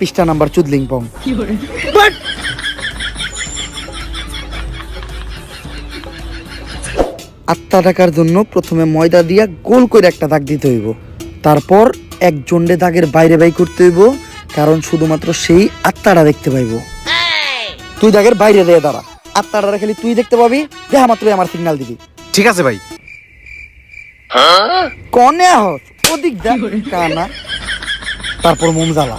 পৃষ্ঠা number চুদলিং pong but! আত্মা টাকার জন্য প্রথমে ময়দা দিয়া গোল করে একটা দাগ দিতে হইব। তারপর এক জন্ডে দাগের বাইরে বাই করতে হইব কারণ শুধুমাত্র সেই আত্মাটা দেখতে পাইব। তুই দাগের বাইরে দিয়ে দাঁড়া। আত্মাটা খালি তুই দেখতে পাবি দেখা মাত্রই আমার সিগন্যাল দিবি। ঠিক আছে ভাই। কনে আহত ওদিক যা কানা। তারপর মোম জ্বালা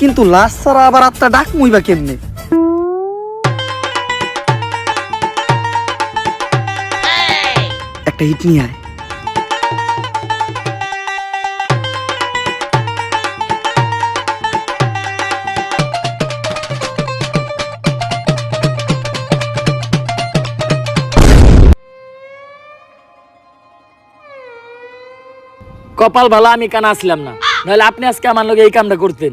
কিন্তু লাশ ছাড়া আবার আত্মা ডাক মুইবা কেমনে? একটা হিট নিয়ে কপাল ভালো আমি কানা আসলাম না। নাহলে আপনি আজকে আমার লগে এই কামটা করতেন।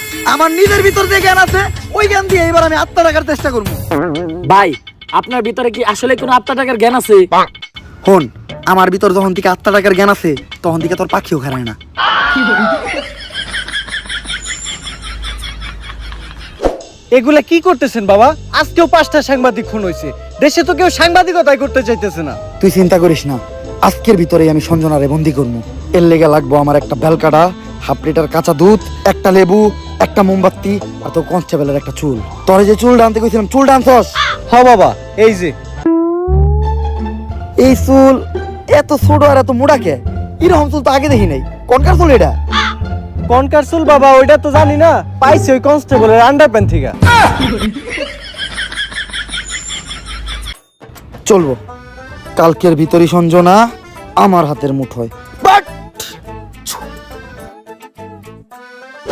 আমার নিজের ভিতর যে জ্ঞান আছে ওই জ্ঞান দিয়ে এবার আমি আত্মা ডাকার চেষ্টা করব। ভাই আপনার ভিতরে কি আসলে কোনো আত্মা টাকার জ্ঞান আছে? হন আমার ভিতর যখন থেকে আত্মা টাকার জ্ঞান আছে তখন থেকে তোর পাখিও খারায় না। এগুলা কি করতেছেন বাবা? আজকেও পাঁচটা সাংবাদিক খুন হয়েছে দেশে তো কেউ সাংবাদিকতাই করতে চাইতেছে না। তুই চিন্তা করিস না আজকের ভিতরেই আমি সঞ্জনারে বন্দি করব। এর লেগে লাগবো আমার একটা বেলকাটা হাফ লিটার কাঁচা দুধ একটা লেবু একটা মোমবাতি আর তোর কনস্টেবলের একটা চুল। তোরে যে চুল ডানতে কইছিলাম চুল ডানছস? হ বাবা এই যে। এই চুল এত ছোট আর এত মোটা কে? এরকম চুল তো আগে দেখি নাই। কোনকার চুল এটা? কনকার চুল বাবা ওইটা তো জানি না। পাইছি ওই কনস্টেবলের আন্ডার প্যান্ট থেকে। চলবো। কালকের ভিতরই সঞ্জনা আমার হাতের মুঠোয়।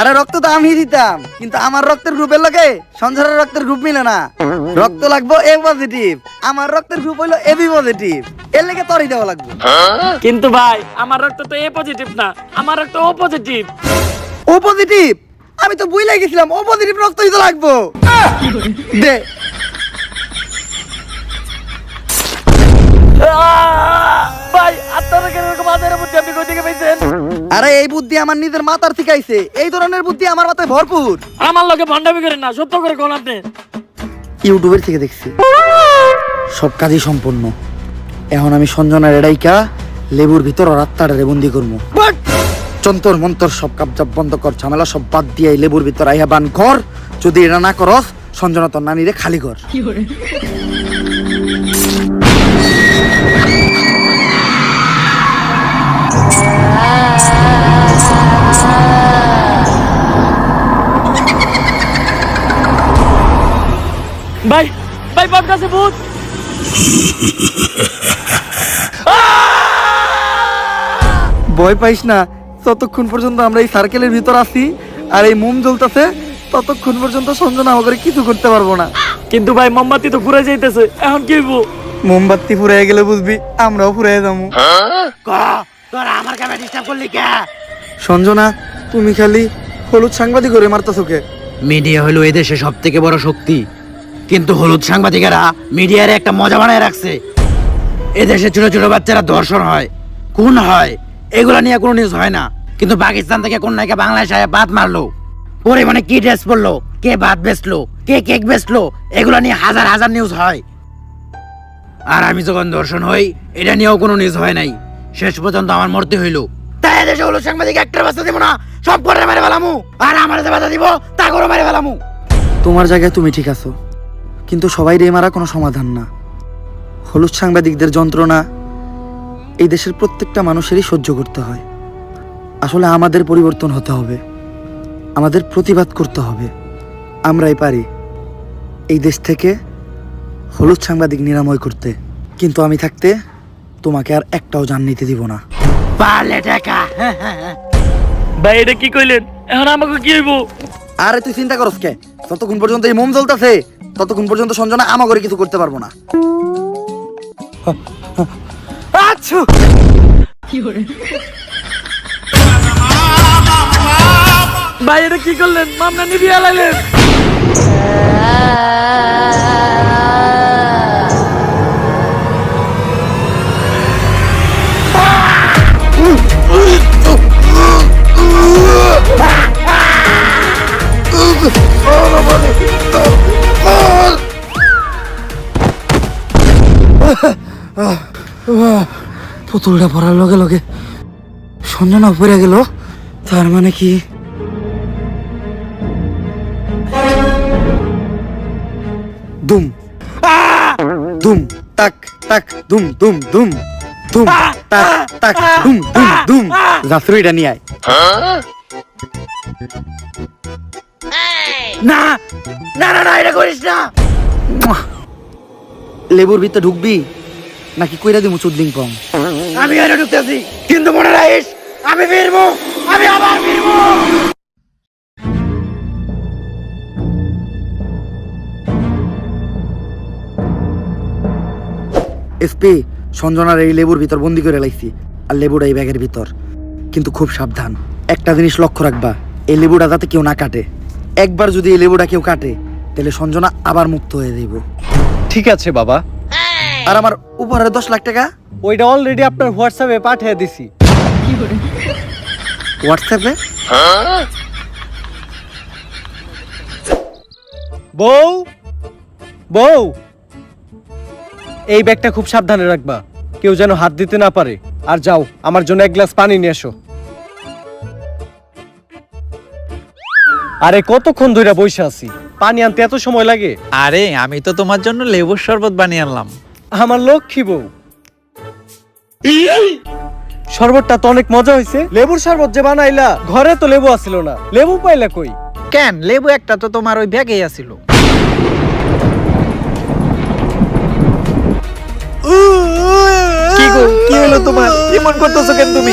আরে রক্ত তো আমি দিতাম কিন্তু আমার রক্তের গ্রুপের লগে সঞ্জয়ের রক্তের গ্রুপ মিলে না। রক্ত লাগবো এ পজিটিভ আমার রক্তের গ্রুপ হইল এবি পজিটিভ এর লেগে তোরই দেওয়া লাগবে। কিন্তু ভাই আমার রক্ত তো এ পজিটিভ না আমার রক্ত ও পজিটিভ ও পজিটিভ আমি তো বুঝলাই গেছিলাম ও পজিটিভ রক্তই তো লাগবো। দে। ভাই আপনারা কেন এরকম আদের মধ্যে আপনি কই থেকে পাইছেন? আরে এই বুদ্ধি আমার নিজের মাথার থেকে আইছে। এই ধরনের বুদ্ধি আমার মাথায় ভরপুর। আমার লগে ভণ্ডামি করেন না সত্য করে কোন আপনি? ইউটিউবের থেকে দেখছি। সব কাজই সম্পূর্ণ। এখন আমি সঞ্জনার এড়াইকা লেবুর ভিতর ওর আত্মারে বন্দি করব চন্তর মন্তর সব কাপজাপ বন্ধ কর ঝামেলা সব বাদ দিয়ে এই লেবুর ভিতর আইয়া বান কর। যদি এটা না করস সঞ্জনা তোর নানিরে খালি কর? ভাই ভাই বাপ কাছে ভূত। ভয় পাইস না ততক্ষণ পর্যন্ত আমরা এই সার্কেলের ভিতর আছি আর এই মোম জ্বলতেছে ততক্ষণ পর্যন্ত সঞ্জনা আমাকে কিছু করতে পারব না। কিন্তু ভাই মোমবাতি তো ঘুরে যাইতেছে এখন কি হইব? মোমবাতি ফুরাই গেলে বুঝবি আমরাও ফুরাই যাব। সঞ্জনা, তুমি খালি হলুদ সাংবাদিক করে মারতাছো মিডিয়া হলো এদেশে সব থেকে বড় শক্তি। কিন্তু হলুদ সাংবাদিকেরা মিডিয়ার একটা মজা বানায় রাখছে। এদেশে ছোট ছোট বাচ্চারা ধর্ষণ হয়, খুন হয়, এগুলা নিয়ে কোনো নিউজ হয় না। কিন্তু পাকিস্তান থেকে কোন নায়িকা বাংলাদেশে আয়া বাদ মারলো। পরে মানে কি ড্রেস পরলো, কে ভাত বেচলো, কে কেক বেচলো, এগুলা নিয়ে হাজার হাজার নিউজ হয়। আর আমি যখন দর্শন হই, এটা নিয়েও কোনো নিউজ হয় নাই। শেষ পর্যন্ত আমার মরতে হইল। তাই এদেশে হলো সাংবাদিক একটার বাস্তা দিব না, সব করে মেরে ফেলামু। আর আমার যে বাধা দিব তা করে মেরে ফেলামু। তোমার জায়গায় তুমি ঠিক আছো, কিন্তু সবাই রে মারা কোনো সমাধান না। হলুদ সাংবাদিকদের যন্ত্রণা এই দেশের প্রত্যেকটা মানুষেরই সহ্য করতে হয়। আসলে আমাদের পরিবর্তন হতে হবে, আমাদের প্রতিবাদ করতে হবে। আমরাই পারি এই দেশ থেকে হলুদ সাংবাদিক নিরাময় করতে। কিন্তু আমি থাকতে তোমাকে আর একটাও জান নিতে দিব না। পারলে টাকা। ভাই এটা কি কইলেন? এখন আমাকে কি হইব? আরে তুই চিন্তা করস কে? ততক্ষণ পর্যন্ত এই মোম জ্বলতেছে ততক্ষণ পর্যন্ত সঞ্জনা আমা করে কিছু করতে পারব না। আচ্ছা। ভাই এটা কি করলেন? মামলা নিবিয়া লাগলেন পুতুলটা পড়ার লগে লগে সঞ্জনা উপরে গেল। তার মানে কি? দুম। দুম তাক তাক দুম দুম দুম দুম তাক তাক দুম দুম দুম। নিয়ে আয়। না না না না এটা করিস না। লেবুর ভিতরে ঢুকবি নাকি কইরা দিমু চুদলিং পং? আমি এনে ঢুকতেছি কিন্তু মনে রাখিস আমি ফিরবো আমি আবার ফিরবো। এসপি সঞ্জনার এই লেবুর ভিতর বন্দি করে লাইছি আর লেবুটা এই ব্যাগের ভিতর। কিন্তু খুব সাবধান একটা জিনিস লক্ষ্য রাখবা এই লেবুটা যাতে কেউ না কাটে। একবার যদি এই লেবুটা কেউ কাটে তাহলে সঞ্জনা আবার মুক্ত হয়ে যাইব। ঠিক আছে বাবা। আর আমার উপহারের দশ লাখ টাকা? ওইটা অলরেডি আপনার হোয়াটসঅ্যাপে পাঠিয়ে দিছি। হোয়াটসঅ্যাপে বউ বউ এই ব্যাগটা খুব সাবধানে রাখবা। কেউ যেন হাত দিতে না পারে। আর যাও আমার জন্য এক গ্লাস পানি নিয়ে এসো। আরে কতক্ষণ ধরে বসে আছি? পানি আনতে এত সময় লাগে? আরে আমি তো তোমার জন্য লেবুর শরবত বানিয়ে আনলাম। আমার লক্ষ্মী বউ। শরবতটা তো অনেক মজা হয়েছে লেবুর শরবত যে বানাইলা ঘরে তো লেবু আসিল না। লেবু পাইলা কই? কেন? লেবু একটা তো তোমার ওই ব্যাগেই আছিল। কি গো কি হলো তোমার? এমন করতেছো কেন তুমি?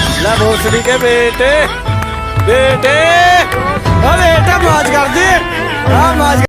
ਲੈ ਭੋਸੜੀ ਕੇ ਬੇਟੇ ਬੇਟੇ। ਓ ਬੇਟਾ ਮਾਜ ਕਰਦੇ। ਆ ਮਾਜ